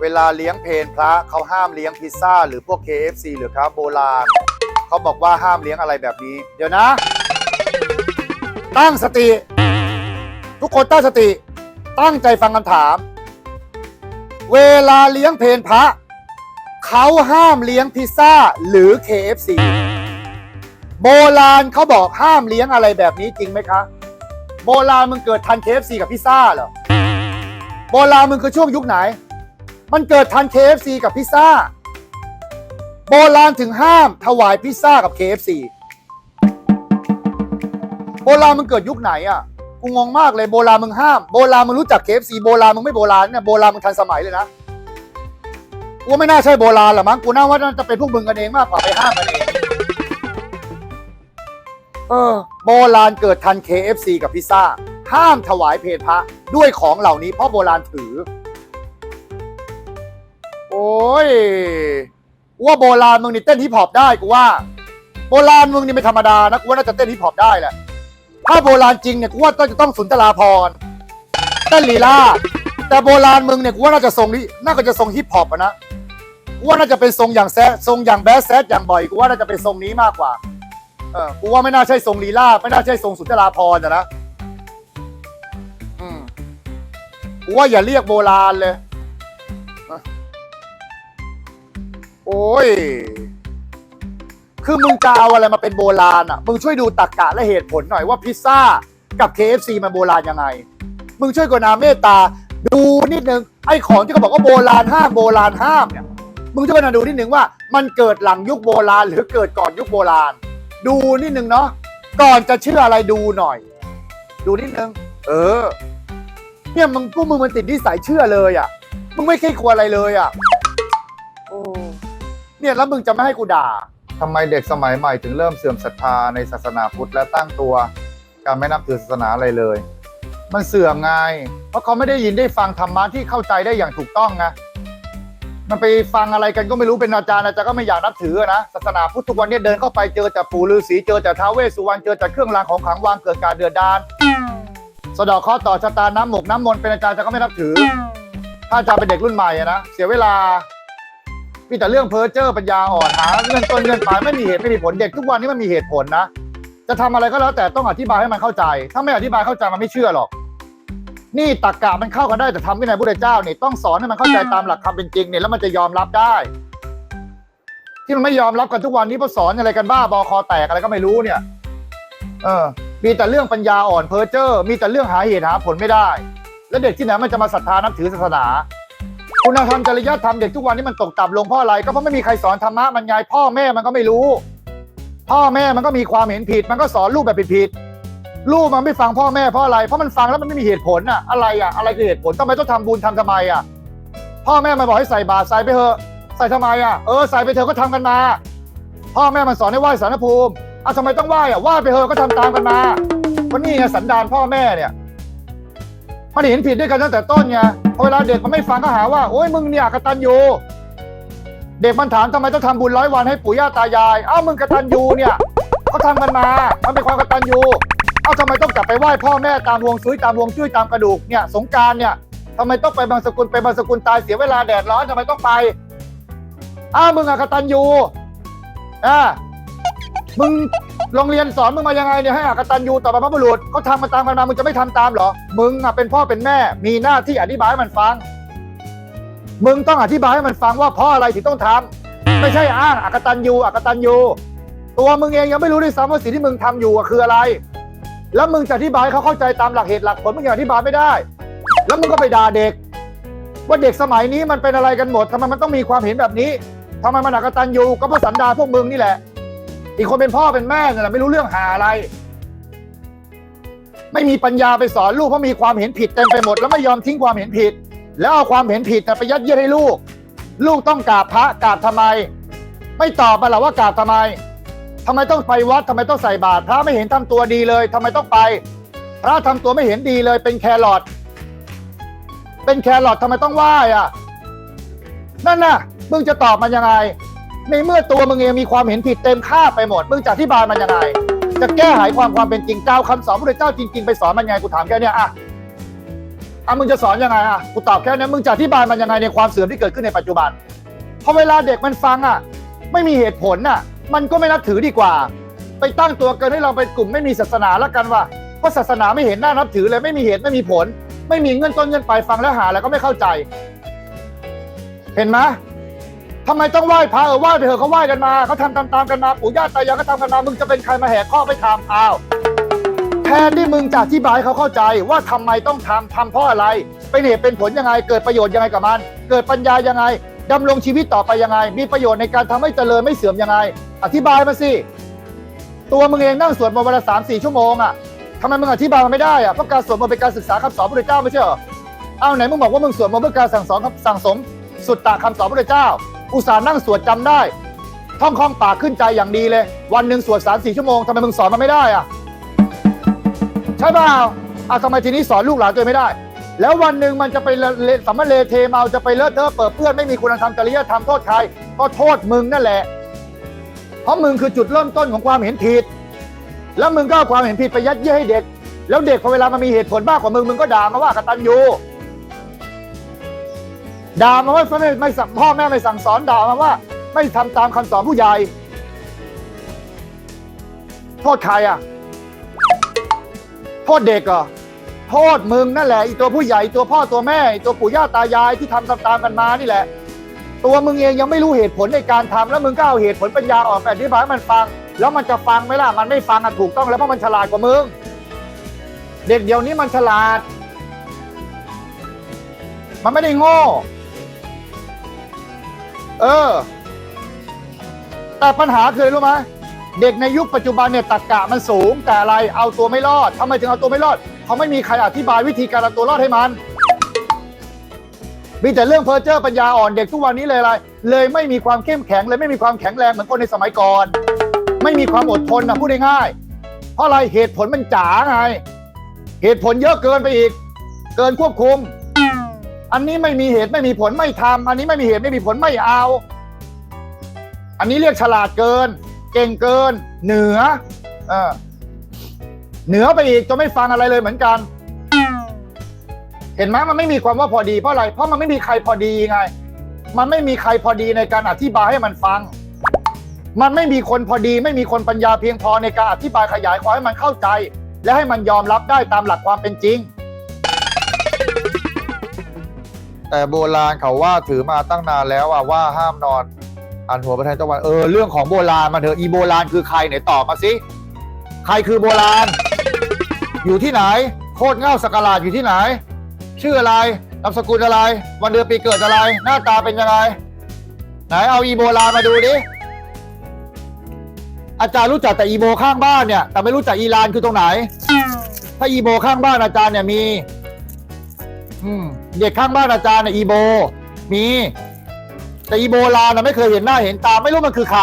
เวลาเลี้ยงเพลพระเขาห้ามเลี้ยงพิซซ่าหรือพวก KFC หรือครับโบราณเขาบอกว่าห้ามเลี้ยงอะไรแบบนี้ เดี๋ยวนะ ตั้งสติ ทุกคนตั้งสติ ตั้งใจฟังคำถาม เวลาเลี้ยงเพลพระเขาห้ามเลี้ยงพิซซ่าหรือ KFC โบราณเขาบอกห้ามเลี้ยงอะไรแบบนี้จริงไหมคะ โบราณมึงเกิดทัน KFC กับพิซซ่าเหรอ โบราณมึงคือช่วงยุคไหน มันเกิดทัน KFC กับพิซซ่า โบราณถึงห้ามถวายพิซซ่ากับ KFC โบราณมึงเกิดยุคไหนอะ กูงงมากเลยโบราณมึงห้าม โบราณมึงรู้จัก KFC โบราณมึงไม่โบราณเนี่ยโบราณมึงทันสมัยเลยนะ กูว่าไม่น่าใช่โบราณหรอกมั้ง กูน่าว่าน่าจะเป็นพวกมึงกันเองมากกว่าไปห้ามกันเอง เออ โบราณเกิดทัน KFC กับพิซซ่า ห้ามถวายเพลพระด้วยของเหล่านี้เพราะโบราณถือ โอ้ยกูว่าโบราณมึงนี่เต้นฮิปฮอปได้กูว่า โบราณมึงนี่ไม่ธรรมดานะกูว่าน่าจะเต้นฮิปฮอปได้แหละ ถ้าโบราณจริงเนี่ยกูว่าก็จะต้องสุนทราพรเต้นลีลาแต่โบราณมึงเนี่ยกูว่าน่าจะทรงนี้น่าจะทรงฮิปฮอปนะกูว่าน่าจะเป็นทรงอย่างแซดทรงอย่างแบดแซดอย่างบ่อยกูว่าน่าจะเป็นทรงนี้มากกว่าเออกูว่าไม่น่าใช่ทรงลีลาไม่น่าใช่ทรงสุนทราพรณ์อะนะอืมกูว่าอย่าเรียกโบราณเลย โอ้ย คือมึงจะเอาอะไรมาเป็นโบราณอะ มึงช่วยดูตรกกะและเหตุผลหน่อยว่าพิซซ่ากับ KFC มันโบราณยังไง มึงช่วยกรุณาเมตตา ดูนิดนึง ไอ้ของที่เขาบอกว่าโบราณห้ามโบราณห้ามเนี่ย มึงช่วยกรุณาดูนิดนึงว่า มันเกิดหลังยุคโบราณ หรือเกิดก่อนยุคโบราณ ดูนิดนึงเนาะ ก่อนจะเชื่ออะไรดูหน่อย ดูนิดนึง เออ เนี่ยมึงพวกมึงมันติดนิสัยเชื่อเลยอะ มึงไม่เคยกลัวอะไรเลยอะ เนี่ยแล้วมึงจะไม่ให้กูด่า ทำไมเด็กสมัยใหม่ถึงเริ่มเสื่อมศรัทธาในศาสนาพุทธและตั้งตัวการไม่นับถือศาสนาอะไรเลย มันเสื่อมไง เพราะเขาไม่ได้ยินได้ฟังธรรมะที่เข้าใจได้อย่างถูกต้องไง มันไปฟังอะไรกันก็ไม่รู้เป็นอาจารย์อาจารย์ก็ไม่อยากนับถือนะ ศาสนาพุทธทุกวันนี้เดินเข้าไปเจอแต่ปู่ฤาษีเจอแต่ท้าวเวสสุวรรณเจอแต่เครื่องรางของขลังวางเกิดการเดือดดาน สะเดอกข้อต่อชะตาน้ำหมกน้ำมนต์เป็นอาจารย์อาจารย์ก็ไม่นับถือ ถ้าอาจารย์เป็นเด็กรุ่นใหม่อะนะเสียเวลา มีแต่เรื่องเพ้อเจ้อปัญญาอ่อนหาเงินต้นเงินปลายไม่มีเหตุไม่มีผลเด็กทุกวันนี้มันมีเหตุผลนะ จะทำอะไรก็แล้วแต่ต้องอธิบายให้มันเข้าใจ ถ้าไม่อธิบายเข้าใจมันไม่เชื่อหรอก นี่ตักกะมันเข้ากันได้แต่ทำวินัยพุทธเจ้าเนี่ยต้องสอนให้มันเข้าใจตามหลักคำเป็นจริงเนี่ยแล้วมันจะยอมรับได้ ที่มันไม่ยอมรับกันทุกวันนี้เพราะสอนอะไรกันบ้าบอคอแตกอะไรก็ไม่รู้เนี่ย เออ มีแต่เรื่องปัญญาอ่อนเพ้อเจ้อมีแต่เรื่องหาเหตุหาผลไม่ได้ แล้วเด็กที่ไหนมันจะมาศรัทธานับถือศาสนา คุณธรรมจริยธรรมเด็กทุกวันนี้มันตกต่ำลงเพราะอะไร ก็เพราะไม่มีใครสอนธรรมะมันไงพ่อแม่มันก็ไม่รู้ พ่อแม่มันก็มีความเห็นผิด มันก็สอนลูกแบบผิดๆลูกมันไม่ฟังพ่อแม่เพราะอะไรเพราะมันฟังแล้วมันไม่มีเหตุผลอะอะไรอะอะไรคือเหตุผลทำไมต้องทำบุญทำทำไมอะพ่อแม่มันบอกให้ใส่บาตรใส่ไปเถอะใส่ทำไมอะเออใส่ไปเถอะก็ทำกันมา พ่อแม่มันสอนให้ไหว้สารภูมิอะทำไมต้องไหว้อะไหว้ไปเถอะก็ทำตามกันมาเพราะนี่ไงสันดานพ่อแม่เนี่ยมันเห็นผิดด้วยกันตั้งแต่ต้นไง เวลาเด็กมันไม่ฟังก็หาว่าโอ้ยมึงเนี่ยกตัญญูเด็กมันถามทำไมต้องทำบุญร้อยวันให้ปู่ย่าตายาย เอ้ามึงกตัญญูเนี่ยเขาทำกันมา มันเป็นความกตัญญูเอ้าทำไมต้องกลับไปไหว้พ่อแม่ตามวงซุยตามวงจุ้ยตามกระดูกเนี่ยสงการเนี่ยทำไมต้องไปบางสกุลไปบางสกุลตายเสียเวลาแดดร้อนทำไมต้องไปอ้าวมึงอะกตัญญูอ่า มึงโรงเรียนสอนมึงมายังไงเนี่ยให้อากตันยูต่อบรรพบุรุษเขาทำมาตามกันมามึงจะไม่ทำตามเหรอ มึงอะเป็นพ่อเป็นแม่ มีหน้าที่อธิบายให้มันฟัง มึงต้องอธิบายให้มันฟังว่าเพราะอะไรถึงต้องทำไม่ใช่อ้างอากตันยูอากตันยูตัวมึงเองยังไม่รู้ด้วยซ้ำว่าสิ่งที่มึงทำอยู่อะคืออะไร แล้วมึงจะอธิบายให้เขาเข้าใจตามหลักเหตุหลักผลมึงยังอธิบายไม่ได้ แล้วมึงก็ไปด่าเด็ก ว่าเด็กสมัยนี้มันเป็นอะไรกันหมดทำไมมันต้องมีความเห็นแบบนี้ทำไมมันอากตันยูก็เพราะสันดานพวกมึงนี่แหละ อีกคนเป็นพ่อเป็นแม่เนี่ยแหละไม่รู้เรื่องหาอะไร ไม่มีปัญญาไปสอนลูกเพราะมีความเห็นผิดเต็มไปหมด แล้วไม่ยอมทิ้งความเห็นผิด แล้วเอาความเห็นผิดน่ะไปยัดเยียดให้ลูก ลูกต้องกราบพระกราบทำไม ไม่ตอบมาหรอว่ากราบทำไมทำไมต้องไปวัดทำไมต้องใส่บาตรพระไม่เห็นทำตัวดีเลยทำไมต้องไป พระทำตัวไม่เห็นดีเลย เป็นแครอทเป็นแครอททำไมต้องไหว้อะนั่นน่ะมึงจะตอบมันยังไง ในเมื่อตัวมึงเองมีความเห็นผิดเต็มคาบไปหมด มึงจะอธิบายมันยังไง จะแก้ไขความความเป็นจริงก้าคำสอนพระเจ้าจริง ๆ ไปสอนมันยังไงกูถามแค่เนี้ยอะอะมึงจะสอนยังไงอะกูตอบแค่นี้มึงจะอธิบายมันยังไงในความเสื่อมที่เกิดขึ้นในปัจจุบันพอเวลาเด็กมันฟังอะ ไม่มีเหตุผลน่ะ มันก็ไม่นับถือดีกว่า ไปตั้งตัวกินให้เราเป็นกลุ่มไม่มีศาสนาแล้วกันว่าเพราะศาสนาไม่เห็นน่านับถือเลยไม่มีเหตุไม่มีผล ไม่มีเงินต้นเงินปลายฟังแล้วหาแล้วก็ไม่เข้าใจ เห็นไหม ทำไมต้องไหว้พระเออไหว้ไปเถอะเขาไหว้กันมาเขาทำตามๆกันมาปู่ย่าตายายก็ทำกันมามึงจะเป็นใครมาแหกข้อไปทำอ้าวแทนที่มึงจะอธิบายให้เขาเข้าใจว่าทำไมต้องทำทำเพราะอะไร เป็นเหตุเป็นผลยังไง เกิดประโยชน์ยังไงกับมัน เกิดปัญญายังไงดำรงชีวิตต่อไปยังไง มีประโยชน์ในการทำให้เจริญไม่เสื่อมยังไง อธิบายมาสิ ตัวมึงเองนั่งสวดมนต์วันละสามสี่ชั่วโมงอะทำไมมึงอธิบายมันไม่ได้อะเพราะการสวดมนต์เป็นการศึกษาคำสอนพระพุทธเจ้าไม่ใช่เหรอเอาไหนมึงบอกว่ามึงสวดมนต์เพื่อการสั่งสอนคำสั่งสม สุดตะคำสอนพระพุทธเจ้า อุตส่าห์นั่งสวดจำได้ ท่องคล่องปากขึ้นใจอย่างดีเลย วันหนึ่งสวดสามสี่ชั่วโมงทำไมมึงสอนมันไม่ได้อะใช่เปล่าอะทำไมทีนี้สอนลูกหลานตัวเองไม่ได้ แล้ววันหนึ่งมันจะไปสัมมาเลเทเมาจะไปเลอะเทอะเปิดเปื้อนไม่มีคุณธรรมจริยธรรมโทษใครก็โทษมึงนั่นแหละ เพราะมึงคือจุดเริ่มต้นของความเห็นผิด แล้วมึงก็เอาความเห็นผิดไปยัดเยียดให้เด็ก แล้วเด็กพอเวลามันมีเหตุผลมากกว่ามึงมึงก็ด่ามาว่ากตันยู ด่ามาว่าไม่ไม่สั่งพ่อแม่ไม่สั่งสอนด่ามาว่า ไม่ทำตามคำสอนผู้ใหญ่โทษใครอะโทษเด็กเหรอโทษมึงนั่นแหละอีตัวผู้ใหญ่ตัวพ่อตัวแม่ตัวปู่ย่าตายายที่ทำตามๆกันมานี่แหละ ตัวมึงเองยังไม่รู้เหตุผลในการทำแล้วมึงก็เอาเหตุผลปัญญาอ่อนไปอธิบายให้มันฟัง แล้วมันจะฟังไหมล่ะมันไม่ฟังอะถูกต้องแล้วเพราะมันฉลาดกว่ามึงเด็กเดี๋ยวนี้มันฉลาด มันไม่ได้โง่ เออ แต่ปัญหาคืออะไรรู้ไหมเด็กในยุคปัจจุบันเนี่ยตักกะมันสูง แต่อะไรเอาตัวไม่รอดทำไมถึงเอาตัวไม่รอดเขาไม่มีใครอธิบายวิธีการเอาตัวรอดให้มัน มีแต่เรื่องเพอร์เจอร์ปัญญาอ่อนเด็กทุกวันนี้เลยอะไรเลยไม่มีความเข้มแข็งเลยไม่มีความแข็งแรงเหมือนคนในสมัยก่อน ไม่มีความอดทนนะพูดง่ายๆเพราะอะไรเหตุผลมันจ๋าไง เหตุผลเยอะเกินไปอีก เกินควบคุม อันนี้ไม่มีเหตุไม่มีผลไม่ทำอันนี้ไม่มีเหตุไม่มีผลไม่เอา อันนี้เรียกฉลาดเกิน เก่งเกิน เหนือเออเหนือไปอีกจนไม่ฟังอะไรเลยเหมือนกัน เห็นไหมมันไม่มีความว่าพอดีเพราะอะไร เพราะมันไม่มีใครพอดีไง มันไม่มีใครพอดีในการอธิบายให้มันฟัง มันไม่มีคนพอดี ไม่มีคนปัญญาเพียงพอในการอธิบายขยายความให้มันเข้าใจ และให้มันยอมรับได้ตามหลักความเป็นจริง แต่โบราณเขาว่าถือมาตั้งนานแล้วอะว่าห้ามนอนอันหัวประแทนตะวันเออเรื่องของโบราณมาเถอะอีโบราณคือใครไหนตอบมาสิใครคือโบราณ อยู่ที่ไหน โคตรเง่าสกราดอยู่ที่ไหน ชื่ออะไรนามสกุลอะไร วันเดือนปีเกิดอะไร หน้าตาเป็นยังไงไหนเอาอีโบราณมาดูดิอาจารย์รู้จักแต่อีโบข้างบ้านเนี่ยแต่ไม่รู้จักอีรานคือตรงไหน ถ้าอีโบข้างบ้านอาจารย์เนี่ยมี อืมเด็กข้างบ้านอาจารย์เนี่ยอีโบ มี แต่อีโบราณนะไม่เคยเห็นหน้าเห็นตาไม่รู้มันคือใคร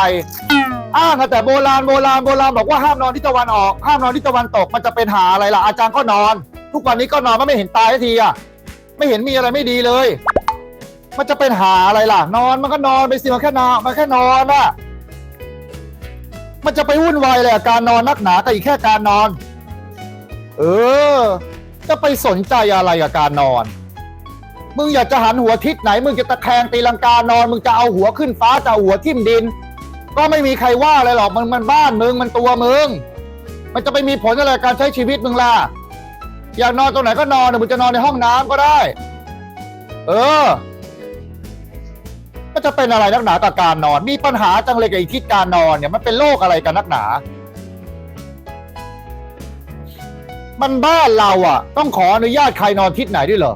อ้างแต่โบราณโบราณโบราณบอกว่าห้ามนอนที่ตะวันออก ห้ามนอนที่ตะวันตกมันจะเป็นหาอะไรล่ะ อาจารย์ก็นอน ทุกวันนี้ก็นอนไม่เห็นตายสักทีอะไม่เห็นมีอะไรไม่ดีเลย มันจะเป็นหาอะไรล่ะ นอนมันก็นอนไปสิมันแค่นอนมันแค่นอนอะมันจะไปวุ่นวายเลยกับการนอนนักหนากับอีกแค่การนอน เออ จะไปสนใจอะไรกับการนอน มึงอยากจะหันหัวทิศไหน มึงจะตะแคงตีลังกานอน มึงจะเอาหัวขึ้นฟ้าจะเอาหัวทิ่มดิน ก็ไม่มีใครว่าอะไรหรอกมันมันบ้านมึงมันตัวมึง มันจะไปมีผลอะไรการใช้ชีวิตมึงล่ะ อยากนอนตรงไหนก็นอนเดี๋ยวมึงจะนอนในห้องน้ำก็ได้ เออ ก็จะเป็นอะไรนักหนากับการนอน มีปัญหาจังเลยกับอีทิศการนอนเนี่ยมันเป็นโรคอะไรกันนักหนา มันบ้านเราอะ ต้องขออนุญาตใครนอนทิศไหนด้วยเหรอ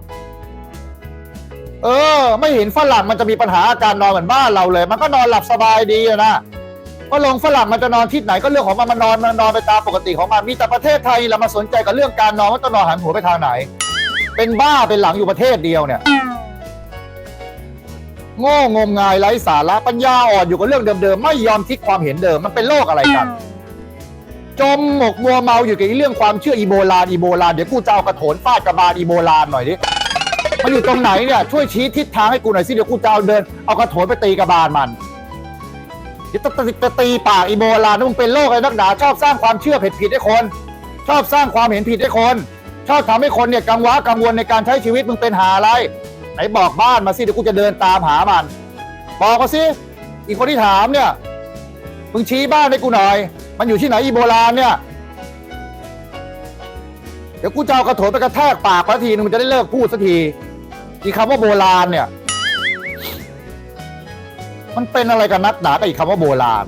เออ ไม่เห็นฝรั่งมันจะมีปัญหาอาการนอนเหมือนบ้านเราเลย มันก็นอนหลับสบายดีอะนะก็ลงฝรั่งมันจะนอนทิศไหนก็เรื่องของมันมันนอนมันนอนไปตามปกติของมันมีแต่ประเทศไทยเรามาสนใจกับเรื่องการนอนว่าต้องนอนหันหัวไปทางไหน เป็นบ้าเป็นหลังอยู่ประเทศเดียวเนี่ยโง่งมงายไร้สาระปัญญาอ่อนอยู่กับเรื่องเดิมๆไม่ยอมทิศความเห็นเดิมมันเป็นโรคอะไรกัน จมหมกมัวเมาอยู่กับไอ้เรื่องความเชื่ออีโบราณอีโบราณเดี๋ยวกูจะเอากระโถนฟาดกระบาลอีโบราณหน่อยดิมันอยู่ตรงไหนเนี่ยช่วยชี้ทิศทางให้กูหน่อยสิเดี๋ยวกูจะเอาเดินเอากระโถนไปตีกระบาลมันเดี๋ยวจะจะตีปากอีโบราณนั่มึงเป็นโรคไอ้นักหนาชอบสร้างความเชื่อผิดผิดให้คน ชอบสร้างความเห็นผิดให้คน ชอบทำให้คนเนี่ยกังวะกังวลในการใช้ชีวิตมึงเป็นหาอะไร ไหนบอกบ้านมาสิเดี๋ยวกูจะเดินตามหามัน บอกมาสิอีกคนที่ถามเนี่ยมึงชี้บ้านให้กูหน่อย มันอยู่ที่ไหนอีโบราณเนี่ย เดี๋ยวกูจะเอากระโถนไปกระแทกปากสักทีนึงมันจะได้เลิกพูดสักทีอีคำว่าโบราณเนี่ย มันเป็นอะไรกันนักหนากับอีคำว่าโบราณ